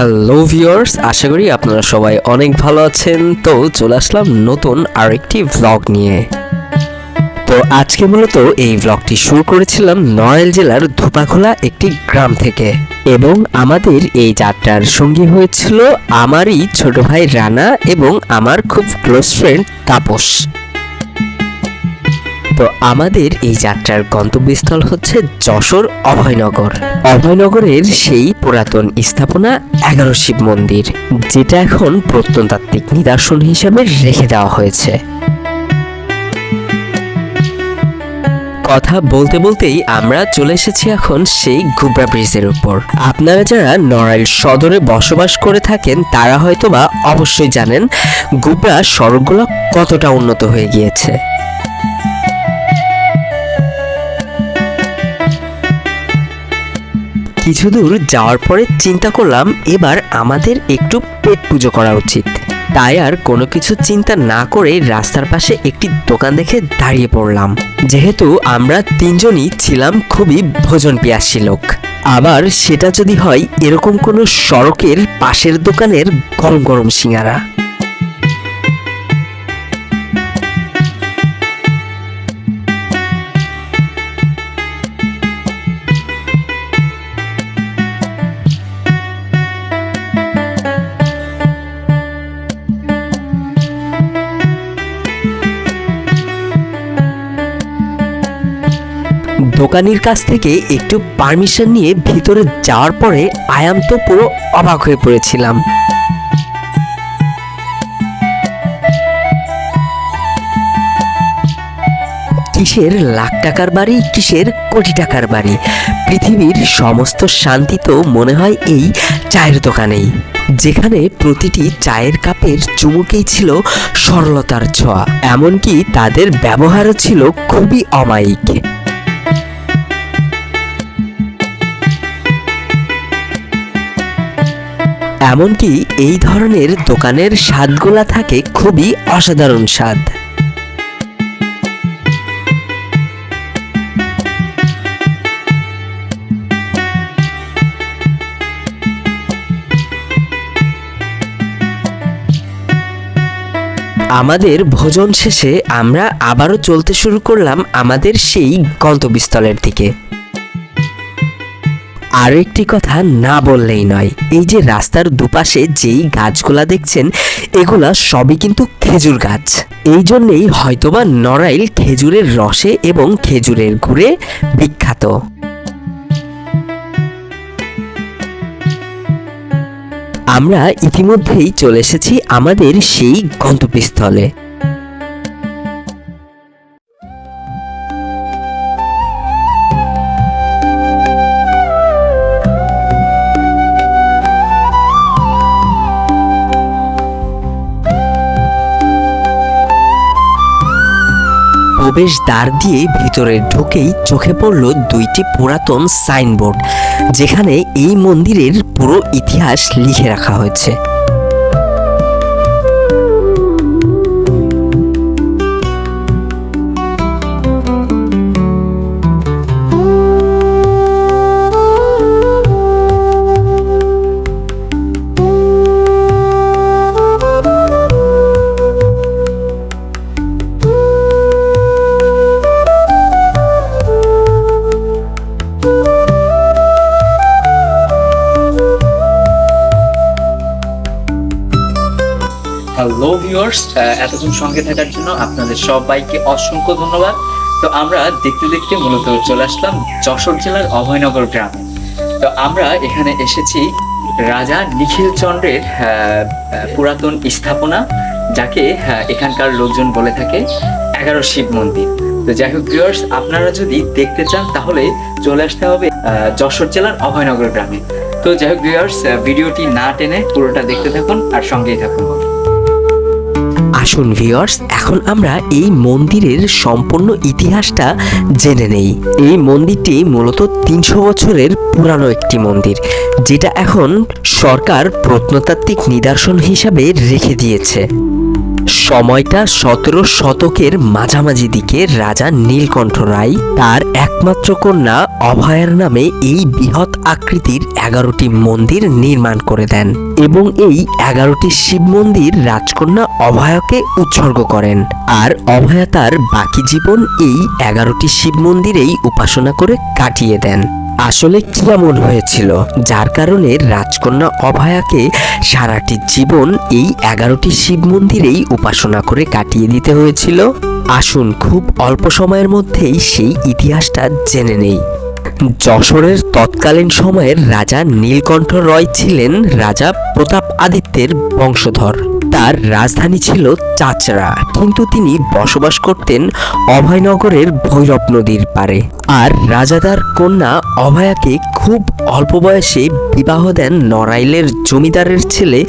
Hello viewers আশা করি আপনারা সবাই অনেক ভালো আছেন। তো চলে আসলাম নতুন আরেকটি ভ্লগ নিয়ে। তো আজকে মূলত এই ভ্লগটি শুরু করেছিলাম নড়াইল জেলার ধোপাখোলা একটি গ্রাম থেকে। এবং আমাদের এই যাত্রার সঙ্গী হয়েছিল আমারই ছোট ভাই রানা এবং আমার খুব ক্লোজ ফ্রেন্ড তাপস। তো আমাদের এই যাত্রার গন্তব্যস্থল হচ্ছে যশোর অভয়নগর। অভয়নগরের সেই পুরাতন স্থাপনা এগারো শিব মন্দির, যেটা এখন প্রত্নতাত্ত্বিক নিদর্শন হিসাবে রেখে দেওয়া হয়েছে। কথা বলতে বলতেই আমরা চলে এসেছি এখন সেই গুবরা ব্রিজের উপর। আপনারা যারা নড়াইল সদরে বসবাস করে থাকেন, তারা হয়তোবা অবশ্যই জানেন, গুবরা সড়কগুলো কতটা উন্নত হয়ে গিয়েছে। কিছু দূর যাওয়ার পরে চিন্তা করলাম এবার আমাদের একটু পেট পুজো করা উচিত। তাই আর কোনো কিছু চিন্তা না করে রাস্তার পাশে একটি দোকান দেখে দাঁড়িয়ে পড়লাম। যেহেতু আমরা তিনজনই ছিলাম খুবই ভোজন পিয়াসী লোক। আবার সেটা যদি হয় এরকম কোনো সড়কের পাশের দোকানের গরম গরম সিঙ্গারা। দোকানির কাছ থেকে একটু পারমিশন নিয়ে ভিতরে যাওয়ার পরে আয়াম তো পুরো অবাক হয়ে পড়েছিলাম। কিসের লাখ টাকার বাড়ি, কিসের কোটি টাকার বাড়ি? পৃথিবীর সমস্ত শান্তি তো মনে হয় এই চায়ের দোকানেই। যেখানে প্রতিটি চায়ের কাপের চুমুকেই ছিল সরলতার ছোঁয়া, এমনকি তাদের ব্যবহারও ছিল খুবই অমায়িক। এমনকি এই ধরনের দোকানের স্বাদগুলা থাকে খুবই অসাধারণ স্বাদ। আমাদের ভোজন শেষে আমরা আবারও চলতে শুরু করলাম আমাদের সেই গন্তব্যস্থলের দিকে। আরও একটি কথা না বললেই নয়। এই যে রাস্তার দুপাশে যেই গাছগুলা দেখছেন, এগুলা সবই কিন্তু খেজুর গাছ। এই জন্যেই হয়তোবা নড়াইল খেজুরের রসে এবং খেজুরের গুড়ে বিখ্যাত। আমরা ইতিমধ্যেই চলে এসেছি আমাদের সেই গন্তব্যস্থলে। প্রবেশ দ্বার দিয়ে ভিতরে ঢুকেই চোখে পড়ল দুইটি পুরাতন সাইনবোর্ড, যেখানে এই মন্দিরের পুরো ইতিহাস লিখে রাখা হয়েছে। হ্যালো ভিউয়ার্স এতক্ষণ সঙ্গে থাকার জন্য আপনাদের সবাইকে অসংখ্য ধন্যবাদ। তো আমরা দেখতে দেখতে মূলত চলে আসলাম যশোর জেলার অভয়নগর গ্রামে। তো আমরা এখানে এসেছি রাজা নিখিল চন্দ্রের পুরাতন স্থাপনা, যাকে এখানকার লোকজন বলে থাকে এগারো শিব মন্দির। তো যাই হোক ভিউয়ার্স আপনারা যদি দেখতে চান, তাহলে চলে আসতে হবে যশোর জেলার অভয়নগর গ্রামে। তো যাই হোক ভিউয়ার্স ভিডিওটি না টেনে পুরোটা দেখতে থাকুন আর সঙ্গেই থাকুন। আসুন ভিওর্স এখন আমরা এই মন্দিরের সম্পূর্ণ ইতিহাসটা জেনে নেই। এই মন্দিরটি মূলত তিনশো বছরের পুরানো একটি মন্দির, যেটা এখন সরকার প্রত্নতাত্ত্বিক নিদর্শন হিসাবে রেখে দিয়েছে। সময়টা সতেরো শতকের মাঝামাঝি দিকে রাজা নীলকণ্ঠ রায় তার একমাত্র কন্যা অভয়ার নামে এই বৃহৎ আকৃতির এগারোটি মন্দির নির্মাণ করে দেন এবং এই এগারোটি শিব মন্দির রাজকন্যা অভয়াকে উৎসর্গ করেন। আর অভয়া তার বাকি জীবন এই এগারোটি শিব মন্দিরেই উপাসনা করে কাটিয়ে দেন। আসলে কি এমন হয়েছিল? যার কারণে রাজকন্যা অভয়াকে সারাটি জীবন এই এগারোটি শিব মন্দিরেই উপাসনা করে কাটিয়ে দিতে হয়েছিল। আসুন, খুব অল্প সময়ের মধ্যেই সেই ইতিহাসটা জেনে নেই। যশোরের তৎকালীন সময়ের রাজা নীলকণ্ঠ রয় ছিলেন রাজা প্রতাপ আদিত্যের বংশধর। তার রাজধানী ছিল চাচড়া, কিন্তু তিনি বসবাস করতেন অভয়নগরের ভৈরব নদীর পারে আর রাজাদার কন্যা অভয়াকে খুব অল্প বয়সে বিবাহ দেন নড়াইলের জমিদারের ছেলে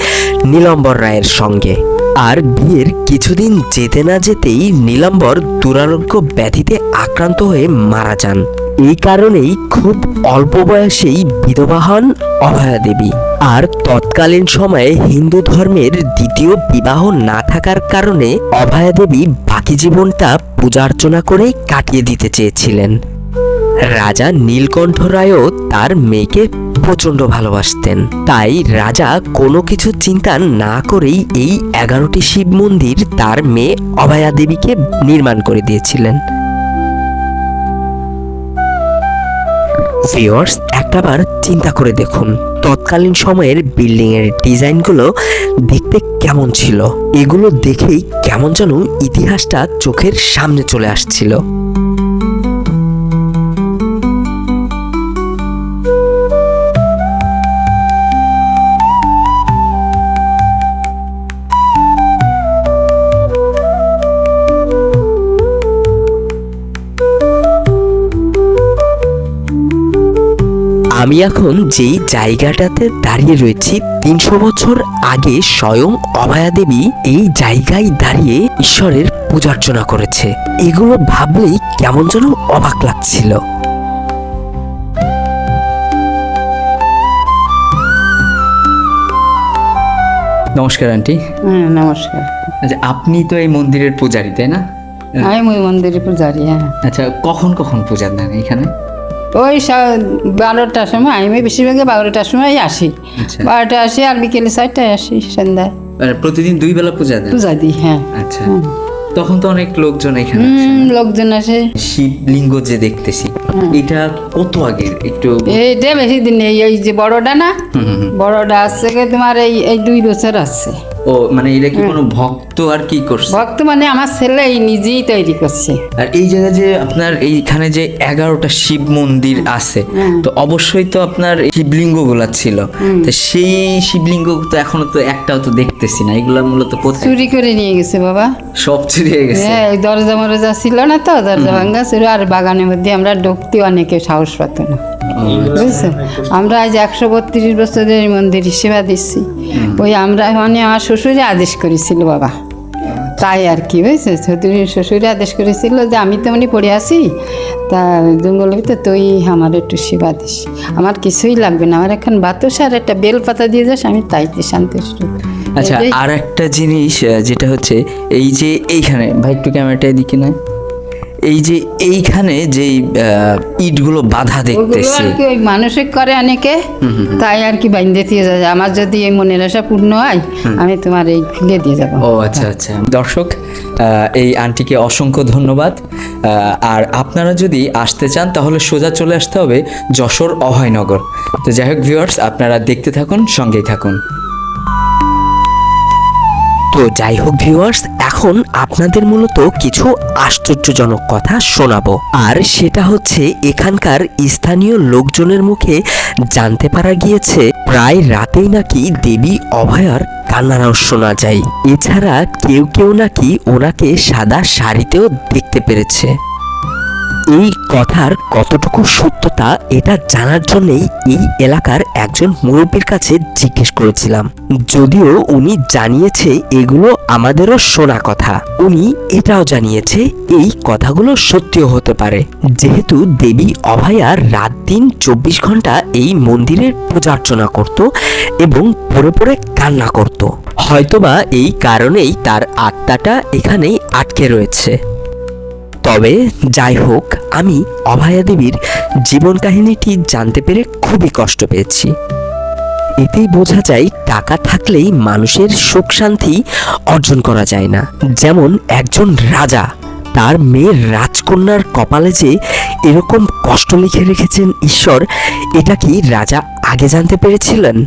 নীলম্বর রায়ের সঙ্গে। আর বিয়ের কিছুদিন যেতে না যেতেই নীলাম্বর দুরারোগ্য ব্যাধিতে আক্রান্ত হয়ে মারা যান। এই কারণেই খুব অল্প বয়সেই বিধবা হন অভয়া দেবী। আর তৎকালীন সময়ে হিন্দু ধর্মের দ্বিতীয় বিবাহ না থাকার কারণে অভয়া দেবী বাকি জীবনটা পূজার্চনা করেই কাটিয়ে দিতে চেয়েছিলেন। রাজা নীলকণ্ঠ রায়ও তার মেয়েকে প্রচণ্ড ভালোবাসতেন। তাই রাজা কোনো কিছু চিন্তা না করেই এই এগারোটি শিব মন্দির তার মেয়ে অভয়া দেবীকে নির্মাণ করে দিয়েছিলেন। ভিওর্স একটাবার চিন্তা করে দেখুন। তৎকালীন সময়ের বিল্ডিং এর ডিজাইনগুলো দেখতে কেমন ছিল? এগুলো দেখেই কেমন যেন ইতিহাসটা চোখের সামনে চলে আসছিল। আমি এখন যেই জায়গাটাতে দাঁড়িয়ে রয়েছি তিনশো বছর আগে স্বয়ং অভয়া দেবী এই জায়গায় দাঁড়িয়ে ঈশ্বরের পূজার্চনা করেছে। এগুলো ভাবলেই কেমন যেন অবাক লাগছিল। নমস্কার আন্টি। হ্যাঁ নমস্কার। আচ্ছা আপনি তো এই মন্দিরের পূজারি তাই না? আমি ওই মন্দিরে পূজারি হ্যাঁ। আচ্ছা কখন কখন পূজা দেন এখানে? ওই বারোটার সময় আমি বেশিরভাগই বারোটার সময় আসি। আচ্ছা। বারোটা আসি আর বিকেলে চারটায় আসি সন্ধ্যায়। প্রতিদিন দুই বেলা পূজা দেন? পূজা দিই হ্যাঁ। আচ্ছা। তখন তো অনেক লোকজন এখানে লোকজন আসে। শিবলিঙ্গ যে দেখতেছি এটা কত আগের? একটু এইটা বেশি দিন নেই এই যে বড়টা না। বড়টা আসছে কি তোমার এই এই দুই বছর আসছে ও মানে এটা কি কোনো ভক্ত আর কি করছে? ভক্ত মানে আমার ছেলে এই নিজেই তৈরি করছে। আর এই জায়গায় যে আপনার এইখানে যে এগারোটা শিব মন্দির আছে তো অবশ্যই তো আপনার শিবলিঙ্গগুলা ছিল। তো সেই শিবলিঙ্গ তো এখনও তো একটাও তো দেখতেছি না। এগুলা মূলত কোথায়? চুরি করে নিয়ে গেছে বাবা। সব চুরি হয়ে গেছে? হ্যাঁ দরজা মরজা ছিল না তো দরজা ভাঙ্গা ছিল আর বাগানের মধ্যে আমরা ঢুকতে অনেকে সাহস পাত না। বুঝছ? আমরা আজ একশো বত্রিশ বছরের মন্দির সেবা দিচ্ছি। ওই আমরা মানে আমার শ্বশুরে আদেশ করেছিল বাবা। তাই আর কি বুঝছে? শ্বশুর শ্বশুরে আদেশ করেছিল যে আমি তো এমনি পড়ে আসি তা জঙ্গলের ভিতরে তুই আমার একটু সেবা দিস। আমার কিছুই লাগবে না। আমার এখন বাতাস আর একটা বেল পাতা দিয়ে যাস আমি তাইতে সন্তুষ্ট। আচ্ছা আর একটা জিনিস যেটা হচ্ছে এই যে এইখানে ভাই একটু ক্যামেরাটা এদিকে না? এই যে এইখানে যে আহ, ইটগুলো বাধা দেখতেছি। ওই মানসিক করে অনেকে তাই আর কি বাইন্দে দিয়ে যায়। আমার যদি এই মনের আশা পূর্ণ হয় আমি তোমার এই খুলে দিয়ে যাব। ও আচ্ছা আচ্ছা। দর্শক আহ, এই আন্টিকে অসংখ্য ধন্যবাদ। আহ, আর আপনারা যদি আসতে চান তাহলে সোজা চলে আসতে হবে যশোর অভয়নগর। তো যাই হোক ভিউয়ার্স আপনারা দেখতে থাকুন সঙ্গেই থাকুন। তো যাই হোক ভিউয়ার্স এখন আপনাদের মূলত কিছু আশ্চর্যজনক কথা শোনাবো। আর সেটা হচ্ছে, এখানকার স্থানীয় লোকজনের মুখে জানতে পারা গিয়েছে, প্রায় রাতেই নাকি দেবী অভয়ার কান্নারাও শোনা যায়। এছাড়া কেউ কেউ নাকি ওনাকে সাদা শাড়িতেও দেখতে পেরেছে। এই কথার কতটুকু সত্যতা এটা জানার জন্যই এই এলাকার একজন মুরব্বীর কাছে জিজ্ঞেস করেছিলাম। যদিও উনি জানিয়েছে এগুলো আমাদেরও শোনা কথা। উনি এটাও জানিয়েছে এই কথাগুলো সত্যিও হতে পারে। যেহেতু দেবী অভয়া রাত দিন চব্বিশ ঘণ্টা এই মন্দিরের পূজার্চনা করত এবং পরে পরে কান্না করত। হয়তোবা এই কারণেই তার আত্মাটা এখানেই আটকে রয়েছে। তবে যাই হোক, আমি অভয়া দেবীর জীবন কাহিনীটি জানতে পেরে খুবই কষ্ট পেয়েছি। এতেই বোঝা যায়, টাকা থাকলেই মানুষের সুখ শান্তি অর্জন করা যায় না। যেমন একজন রাজা, তার মেয়ের রাজকন্যার কপালে যে এরকম কষ্ট লিখে রেখেছেন ঈশ্বর, এটা কি রাজা আগে জানতে পেরেছিলেন?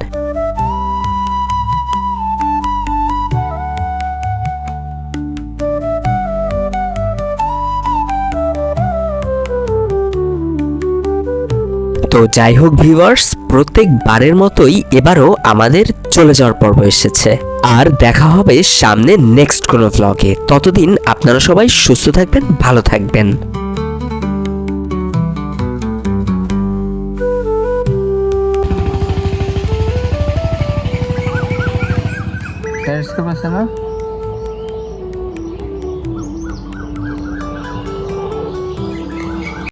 তো যাই হোক ভিউয়ার্স, প্রত্যেকবারের মতোই এবারও আমাদের চলে যাওয়ার পর্ব এসেছে। আর দেখা হবে সামনে নেক্সট কোনো ভ্লগে ততদিন আপনারা সবাই সুস্থ থাকবেন, ভালো থাকবেন। টেলিস্কোপ আছে না